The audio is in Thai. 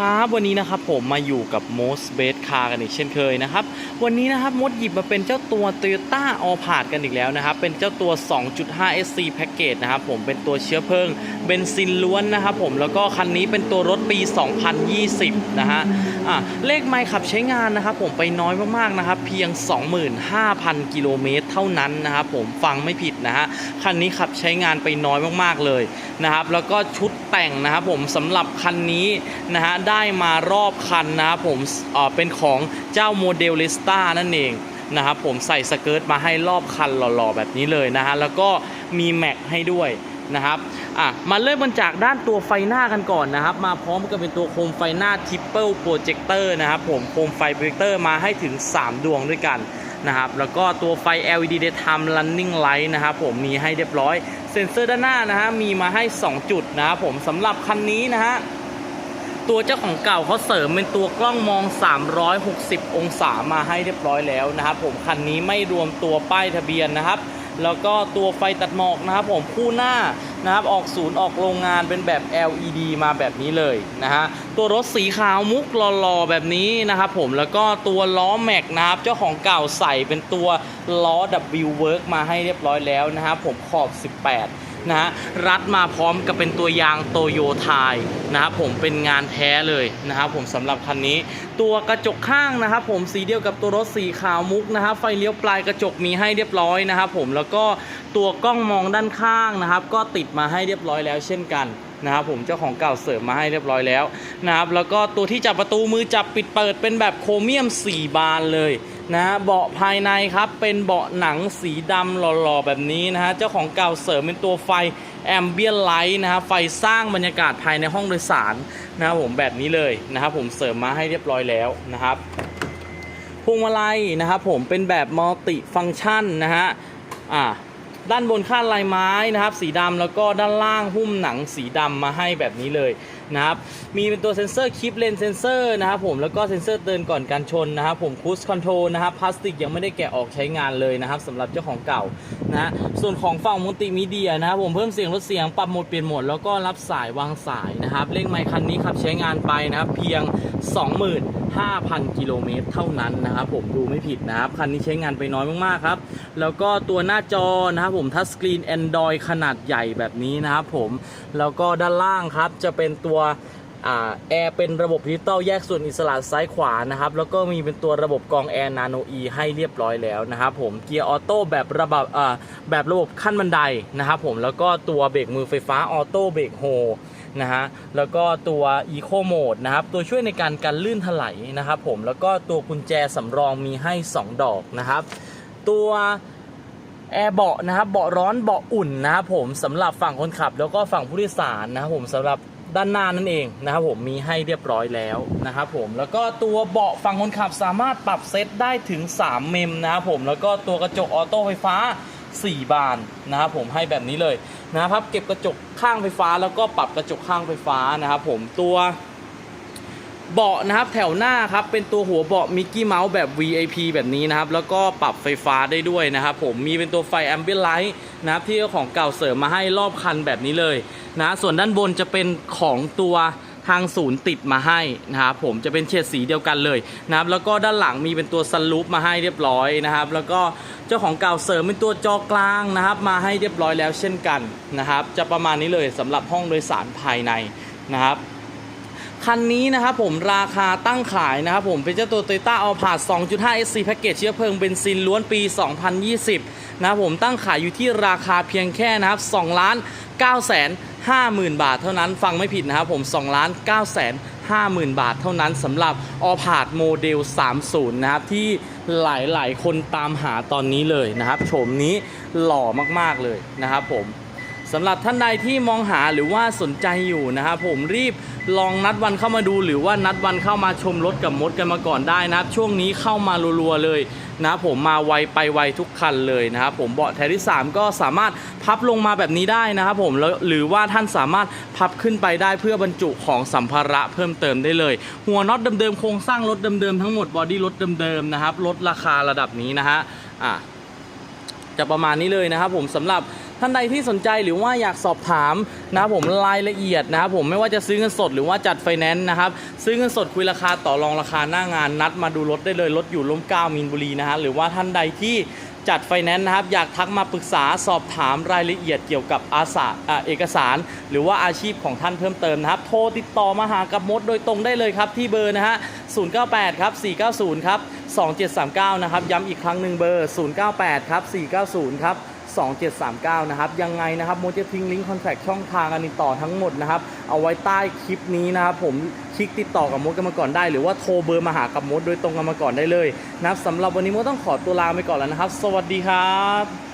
ครับวันนี้นะครับผมมาอยู่กับ Most Best Car กันอีกเช่นเคยนะครับ วันนี้นะครับมดหยิบมาเป็นเจ้าตัว Toyota All p a r t กันอีกแล้วนะครับ เป็นเจ้าตัว 2.5 SC Package นะครับผมเป็นตัวเชื้อเพลิงเบนซินล้วนนะครับผมแล้วก็คันนี้เป็นตัวรถปี 2020 นะฮะอะเลขไมล์ขับใช้งานนะครับผมไปน้อยมากๆนะครับ เพียง 25,000 กิโลเมตรเท่านั้นนะครับผมฟังไม่ผิดนะฮะคันนี้ขับใช้งานไปน้อยมากๆเลยนะครับแล้วก็ชุดแต่งนะครับผมสำหรับคันนี้นะฮะได้มารอบคันนะครับผมเป็นของเจ้าโมเดลเลสตานั่นเองนะครับผมใส่สเกิร์ตมาให้รอบคันหล่อๆ แบบนี้เลยนะฮะแล้วก็มีแม็กให้ด้วยนะครับอะมาเริ่มกันจากด้านตัวไฟหน้ากันก่อนนะครับ มาพร้อมกับเป็นตัวโคมไฟหน้า Triple Projector นะครับผมโคมไฟโปรเจคเตอร์มาให้ถึง 3 ดวงด้วยกันนะครับแล้วก็ตัวไฟ LED Daytime Running Light นะครับผมมีให้เรียบร้อย เซ็นเซอร์ด้านหน้านะฮะมีมาให้ 2 จุดนะครับผมสำหรับคันนี้นะฮะ ตัวเจ้าของเก่าเขาเสริมเป็นตัวกล้องมอง 360 องศามาให้เรียบร้อยแล้วนะครับผมคันนี้ไม่รวมตัวป้ายทะเบียนนะครับ แล้วก็ตัวไฟตัดหมอกนะครับผมคู่หน้านะครับออกศูนย์ออกโรงงานเป็นแบบ LED มาแบบนี้เลยนะฮะตัวรถสีขาวมุกหล่อๆแบบนี้นะครับผมแล้วก็ตัวล้อแม็กนะครับเจ้าของเก่าใส่เป็นตัวล้อ W Work มาให้เรียบร้อยแล้วนะครับผมขอบ 18 นะฮะรัดมาพร้อมกับเป็นตัวยางโตโยไทยนะครับผมเป็นงานแท้เลยนะครับผมสำหรับคันนี้ ตัวกระจกข้างนะครับผมสีเดียวกับตัวรถสีขาวมุกนะครับไฟเลี้ยวปลายกระจกมีให้เรียบร้อยนะครับผมแล้วก็ตัวกล้องมองด้านข้างนะครับ ก็ติดมาให้เรียบร้อยแล้วเช่นกันนะครับผมเจ้าของเก่าเสริมมาให้เรียบร้อยแล้วนะครับแล้วก็ตัวที่จับประตูมือจับปิดเปิดเป็นแบบโครเมียม 4 บานเลย นะเบาะภายในครับเป็นเบาะหนังสีดำหล่อๆแบบนี้นะฮะเจ้าของเก่าเสริมเป็นตัวไฟแอมเบียนไลท์นะฮะไฟสร้างบรรยากาศภายในห้องโดยสารนะครับผมแบบนี้เลยนะครับผมเสริมมาให้เรียบร้อยแล้วนะครับพวงมาลัยนะครับผมเป็นแบบมัลติฟัง c t ชันนะฮะอ่าด้านบนคาดลายไม้นะครับสีดำแล้วก็ด้านล่างหุ้มหนังสีดำมาให้แบบนี้เลย นะครับ มีเป็นตัวเซ็นเซอร์คลิปเลนเซนเซอร์นะครับผมแล้วก็เซ็นเซอร์เตือนก่อนการชนนะครับผมคูสคอนโทรลนะครับพลาสติกยังไม่ได้แกะออกใช้งานเลยนะครับสำหรับเจ้าของเก่า นะส่วนของฝั่งมัลติมีเดียนะครับผมเพิ่มเสียงลดเสียงปรับโหมดเปลี่ยนโหมดแล้วก็รับสายวางสายนะครับเลขไมค์คันนี้ขับใช้งานไปนะครับเพียง 25,000 กิโลเมตรเท่านั้นนะครับผมดูไม่ผิดนะครับคันนี้ใช้งานไปน้อยมากๆครับแล้วก็ตัวหน้าจอนะครับผมทัชสกรีน Android ขนาดใหญ่แบบนี้นะครับผมแล้วก็ด้านล่างครับจะเป็นตัว แอร์เป็นระบบดิจิตอลแยกส่วนอิสระซ้ายขวานะครับแล้วก็มีเป็นตัวระบบกองแอร์นาโนอีให้เรียบร้อยแล้วนะครับผมเกียร์ออโต้แบบระบบแบบระบบขั้นบันไดนะครับผมแล้วก็ตัวเบรกมือไฟฟ้าออโต้เบรกโฮนะฮะแล้วก็ตัว Eco Mode นะครับตัวช่วยในการกันลื่นถลายนะครับผมแล้วก็ตัวกุญแจสำรองมีให้ 2 ดอกนะครับตัวแอร์เบาะนะครับเบาะร้อนเบาะอุ่นนะครับผมสำหรับฝั่งคนขับ แล้วก็ฝั่งผู้โดยสารนะครับผมสำหรับ ด้านหน้านั่นเองนะครับผมมีให้เรียบร้อยแล้วนะครับผมแล้วก็ตัวเบาะฝั่งคนขับสามารถปรับเซตได้ถึง 3 เมมนะครับผมแล้วก็ตัวกระจกออโต้ไฟฟ้า 4 บานนะครับผมให้แบบนี้เลยนะครับเก็บกระจกข้างไฟฟ้าแล้วก็ปรับกระจกข้างไฟฟ้านะครับผมตัว เบาะนะครับแถวหน้าครับเป็นตัวหัวเบาะมิกกี้เมาส์แบบ VIP แบบนี้นะครับ แล้วก็ปรับไฟฟ้าได้ด้วยนะครับ ผมมีเป็นตัวไฟแอมเบียไลท์นะครับที่เจ้าของเก่าเสริมมาให้รอบคันแบบนี้เลยนะส่วนด้านบนจะเป็นของตัวทางศูนย์ติดมาให้นะครับผมจะเป็นเฉดสีเดียวกันเลยนะครับแล้วก็ด้านหลังมีเป็นตัวซันลูปมาให้เรียบร้อยนะครับ แล้วก็เจ้าของเก่าเสริมเป็นตัวจอกลางนะครับ มาให้เรียบร้อยแล้วเช่นกันนะครับ จะประมาณนี้เลยสำหรับห้องโดยสารภายในนะครับ คันนี้นะครับผมราคาตั้งขายนะครับผมเป็นเจ้าตัว Toyota a l p a r 2.5 SC Package เชื้อเพลิงเบนซินล้วนปี 2020 นะครับผมตั้งขายอยู่ที่ราคาเพียงแค่นะครับ2ล้าน9แสน50,000 บาทเท่านั้นฟังไม่ผิดนะครับผม2ล้าน9แสน50,000 บาทเท่านั้นสำหรับ a l p a r โมเดล 30 นะครับ ที่หลายๆ คนตามหาตอนนี้เลยนะครับโฉมนี้หล่อมากๆเลยนะครับผม สำหรับท่านใดที่มองหาหรือว่าสนใจอยู่นะครับผมรีบลองนัดวันเข้ามาดู หรือว่านัดวันเข้ามาชมรถกับมดกันมาก่อนได้นะครับ ช่วงนี้เข้ามารัวๆเลยนะผมมาไวไปไวทุกคันเลยนะครับผมเบาะแถวที่ 3 ก็สามารถพับลงมาแบบนี้ได้นะครับผมแล้วหรือว่าท่านสามารถพับขึ้นไปได้เพื่อบรรจุของสัมภาระเพิ่มเติมได้เลย หัวน็อตเดิมๆโครงสร้างรถเดิมๆทั้งหมดบอดี้รถเดิมๆนะครับลดราคาระดับนี้นะฮะอะจะประมาณนี้เลยนะครับผมสำหรับ ท่านใดที่สนใจหรือว่าอยากสอบถามนะครับผมรายละเอียดนะครับผมไม่ว่าจะซื้อเงินสดหรือว่าจัดไฟแนนซ์นะครับซื้อเงินสดคุยราคาต่อรองราคาหน้างานนัดมาดูรถได้เลยรถอยู่ร่มเก้ามีนบุรีนะฮะหรือว่าท่านใดที่จัดไฟแนนซ์นะครับอยากทักมาปรึกษาสอบถามรายละเอียดเกี่ยวกับอาสาอ่าเอกสาร หรือว่าอาชีพของท่านเพิ่มเติมนะครับโทรติดต่อมาหากับมดโดยตรงได้เลยครับที่เบอร์นะฮะ098ครับ490ครับ2739นะครับย้ำอีกครั้งหนึ่งเบอร์ 098ครับ490ครับ 2739 นะครับ ยังไงนะครับโมจะทิ้งลิงก์คอนแทคช่องทางการติดต่อทั้งหมดนะครับ เอาไว้ใต้คลิปนี้นะครับ ผมคลิกติดต่อกับมดกันมาก่อนได้ หรือว่าโทรเบอร์มาหากับมดโดยตรงกันมาก่อนได้เลยนะครับสำหรับวันนี้มดต้องขอตัวลาไปก่อนแล้วนะครับ สวัสดีครับ